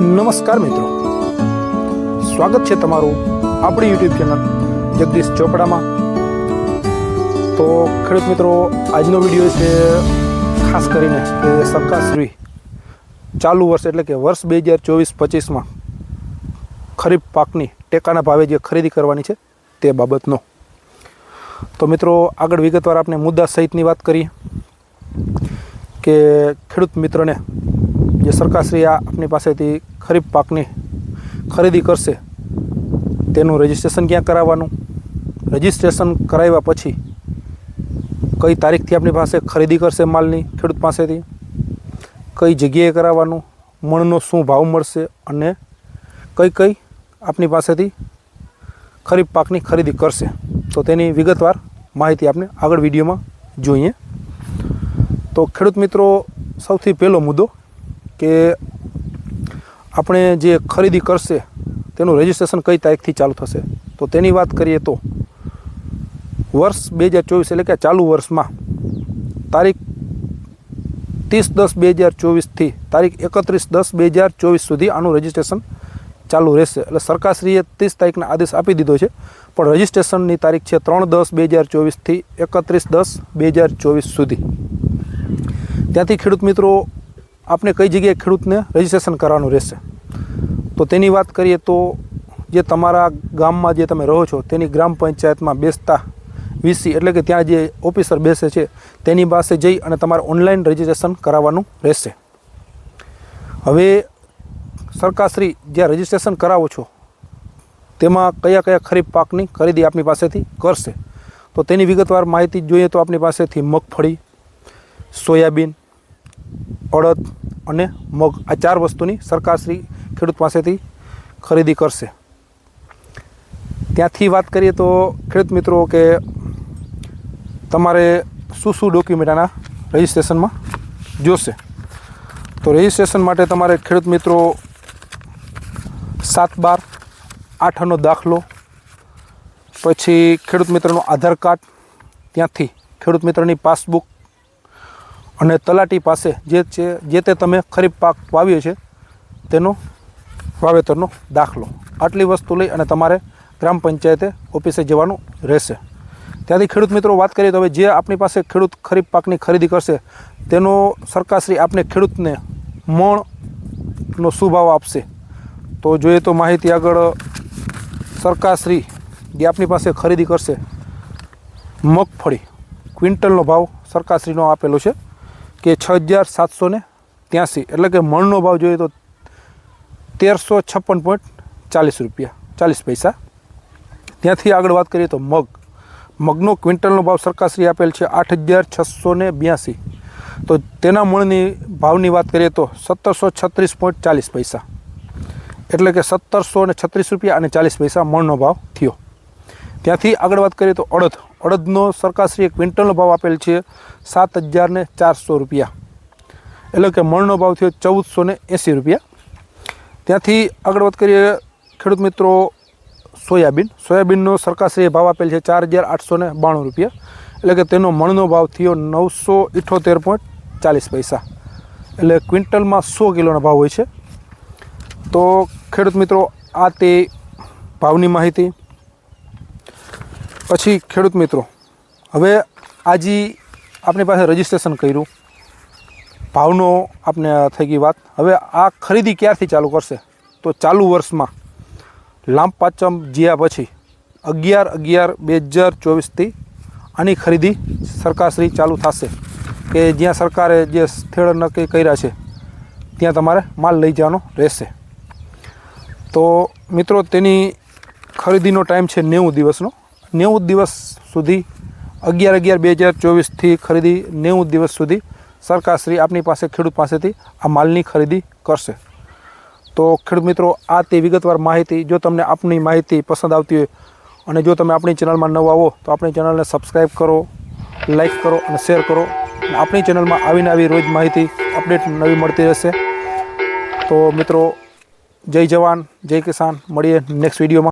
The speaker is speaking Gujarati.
નમસ્કાર મિત્રો. સ્વાગત છે તમારું આપણી યુટ્યુબ ચેનલ જગદીશ ચોપડામાં. તો ખેડૂત મિત્રો, આજનો વીડિયો છે ખાસ કરીને કે સરકારશ્રી ચાલુ વર્ષ એટલે કે વર્ષ બે હજાર ચોવીસ પચીસમાં ખરીફ પાકની ટેકાના ભાવે જે ખરીદી કરવાની છે તે બાબતનો. તો મિત્રો, આગળ વિગતવાર આપણે મુદ્દા સહિતની વાત કરીએ કે ખેડૂત મિત્રને જે સરકારશ્રી આ આપની પાસેથી ખરીફ પાકની ખરીદી કરશે, તેનું રજિસ્ટ્રેશન ક્યાં કરાવવાનું? રજિસ્ટ્રેશન કરાવ્યા પછી કઈ તારીખથી આપણી પાસે ખરીદી કરશે માલની ખેડૂત પાસેથી? કઈ જગ્યાએ કરાવવાનું? મણનો શું ભાવ મળશે? અને કઈ કઈ આપની પાસેથી ખરીફ પાકની ખરીદી કરશે? તો તેની વિગતવાર માહિતી આપણે આગળ વિડીયોમાં જોઈએ. તો ખેડૂત મિત્રો, સૌથી પહેલો મુદ્દો કે આપણે જે ખરીદી કરશે, તેનું રજિસ્ટ્રેશન કઈ તારીખથી ચાલુ થશે? તો તેની વાત કરીએ તો વર્ષ બે હજાર ચોવીસ એટલે કે ચાલુ વર્ષમાં તારીખ ત્રીસ દસ બે હજાર ચોવીસથી તારીખ એકત્રીસ દસ બે હજાર ચોવીસ સુધી આનું રજિસ્ટ્રેશન ચાલુ રહેશે. એટલે સરકારશ્રીએ ત્રીસ તારીખના આદેશ આપી દીધો છે, પણ રજિસ્ટ્રેશનની તારીખ છે ત્રણ દસ બે હજાર ચોવીસથી એકત્રીસ દસ બે હજાર ચોવીસ સુધી. ત્યાંથી ખેડૂત મિત્રો આપણે કઈ જગ્યાએ ખેડૂતને રજિસ્ટ્રેશન કરવાનું રહેશે? તો તેની વાત કરીએ તો જે તમારા ગામમાં જે તમે રહો છો, તેની ગ્રામ પંચાયતમાં બેસતા વીસી એટલે કે ત્યાં જે ઓફિસર બેસે છે, તેની પાસે જઈ અને તમારે ઓનલાઈન રજિસ્ટ્રેશન કરાવવાનું રહેશે. હવે સરકારશ્રી જ્યાં રજિસ્ટ્રેશન કરાવો છો, તેમાં કયા કયા ખરીફ પાકની ખરીદી આપની પાસેથી કરશે? તો તેની વિગતવાર માહિતી જોઈએ તો આપની પાસેથી મગફળી, સોયાબીન અડદ અને મગ આ ચાર વસ્તુની સરકારશ્રી ખેડૂત પાસેથી ખરીદી કરશે. ત્યાંથી વાત કરીએ તો ખેડૂત મિત્રો કે તમારે શું શું ડોક્યુમેન્ટ આના રજિસ્ટ્રેશનમાં જોશે? તો રજિસ્ટ્રેશન માટે તમારે ખેડૂત મિત્રો સાત બાર આઠનો દાખલો, પછી ખેડૂત મિત્રનો આધાર કાર્ડ, ત્યાંથી ખેડૂત મિત્રની પાસબુક અને તલાટી પાસે જે છે, જે તે તમે ખરીફ પાક વાવ્યો છે તેનો વાવેતરનો દાખલો. આટલી વસ્તુ લઈ અને તમારે ગ્રામ પંચાયતે ઓફિસે જવાનું રહેશે. ત્યાંથી ખેડૂત મિત્રો વાત કરીએ તો હવે જે આપણી પાસે ખેડૂત ખરીફ પાકની ખરીદી કરશે, તેનો સરકારશ્રી આપને ખેડૂતને મણનો શું ભાવ આપશે. તો જોઈએ તો માહિતી આગળ સરકારશ્રી જે આપણી પાસે ખરીદી કરશે, મગફળી. ક્વિન્ટલનો ભાવ સરકારશ્રીનો આપેલો છે. કે છ હજાર સાતસો ને ત્યાંસી. એટલે કે મણનો ભાવ જોઈએ તો તેરસો છપ્પન પોઈન્ટ ચાલીસ રૂપિયા, ચાલીસ પૈસા. ત્યાંથી આગળ વાત કરીએ તો મગ. મગનો ક્વિન્ટલનો ભાવ સરકારશ્રી આપેલ છે આઠ હજાર છસો ને બ્યાસી. તો તેના મૂળની ભાવની વાત કરીએ તો સત્તરસો છત્રીસ પોઈન્ટ ચાલીસ પૈસા. એટલે કે સત્તરસો ને છત્રીસ રૂપિયા અને ચાલીસ પૈસા મણનો ભાવ થયો. ત્યાંથી આગળ વાત કરીએ તો અડદ. અડદનો સરકારશ્રીએ ક્વિન્ટલનો ભાવ આપેલ છે, સાત હજાર ને ચારસો રૂપિયા. એટલે કે મણનો ભાવ થયો ચૌદસો ને એંસી રૂપિયા. ત્યાંથી આગળ વાત કરીએ ખેડૂત મિત્રો સોયાબીન. સોયાબીનનો સરકારશ્રીએ ભાવ આપેલ છે ચાર હજાર આઠસો ને બાણું રૂપિયા. એટલે કે તેનો મણનો ભાવ થયો નવસો ઇઠોતેર પોઈન્ટ ચાલીસ પૈસા. એટલે ક્વિન્ટલમાં સો કિલોનો ભાવ હોય છે. તો ખેડૂત મિત્રો, આ તે ભાવની માહિતી. પછી ખેડૂત મિત્રો, હવે આજે આપણી પાસે રજિસ્ટ્રેશન કર્યું. ભાવનો આપને થઈ ગઈ વાત. હવે આ ખરીદી ક્યારથી ચાલુ કરશે? તો ચાલુ વર્ષમાં. લાંબ પાંચમ જીયા પછી, અગિયાર અગિયાર બે હજાર ચોવીસથી આની ખરીદી સરકારશ્રી ચાલુ થશે. કે જ્યાં સરકારે જે સ્થળ નક્કી કર્યા છે, ત્યાં તમારે માલ લઈ જવાનો રહેશે. તો મિત્રો, તેની ખરીદીનો ટાઈમ છે નેવું દિવસનો. નેવું દિવસ સુધી, અગિયાર અગિયાર બે હજાર ચોવીસથી ખરીદી નેવું દિવસ સુધી સરકારશ્રી આપની પાસે ખેડૂત પાસેથી આ માલની ખરીદી કરશે. તો ખેડૂત મિત્રો, આ તે વિગતવાર માહિતી, જો તમને આપની માહિતી પસંદ આવતી હોય અને જો તમે આપણી ચેનલમાં નવા આવો તો આપણી ચેનલને સબસ્ક્રાઈબ કરો લાઈક કરો અને શેર કરો. અને આપણી ચેનલમાં આવીને આવી રોજ માહિતી, અપડેટ નવી મળતી રહેશે. તો મિત્રો, જય જવાન, જય કિસાન. મળીએ નેક્સ્ટ વિડીયોમાં.